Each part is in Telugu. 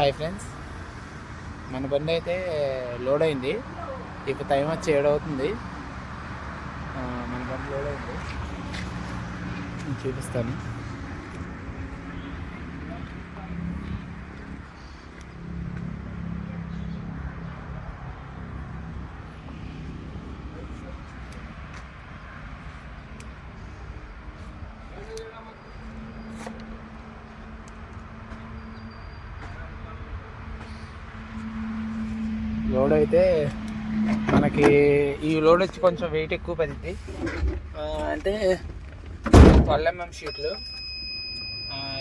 హాయ్ ఫ్రెండ్స్ మన బండి అయితే లోడ్ అయింది. ఇప్పుడు టైం వచ్చి ఏడవుతుంది మన బండి లోడ్ అయింది. చూపిస్తాను. లోడ్ అయితే మనకి ఈ లోడ్ వచ్చి కొంచెం వెయిట్ ఎక్కువ పడింది అంటే ట్వెల్వ్ ఎంఎం షీట్లు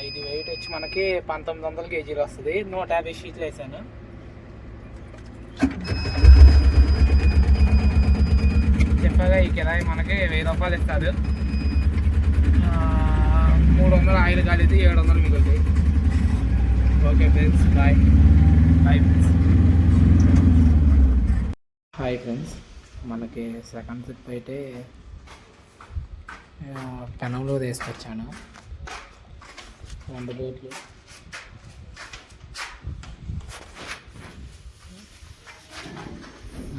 ఇది వెయిట్ వచ్చి మనకి పంతొమ్మిది వందల కేజీలు వస్తుంది. నూట యాభై షీట్లు వేసాను. చెప్పగా ఈ కిరాయి మనకి వెయ్యి రూపాయలు ఇస్తారు. మూడు వందలు ఆయిల్ కాలేదు ఏడు వందలు మిగులుతాయి. Okay friends bye friends hi friends మనకి సెకండ్ ట్రిప్ అయితే పెనంలో తీసుకొచ్చాను. వంద బోట్లు.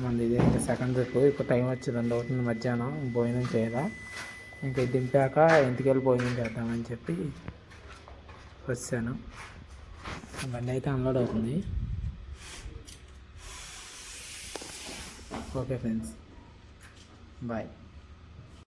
మనది ఇది ఇంకా సెకండ్ ట్రిప్ ఇప్పుడు టైం వచ్చి రెండు అవుతుంది మధ్యాహ్నం. భోజనం చేయాలా ఇంకా దింపాక ఇంటికి వెళ్ళి భోజనం చేద్దామని చెప్పి వచ్చాను. బండి అయితే అన్లోడ్ అవుతుంది. Okay friends bye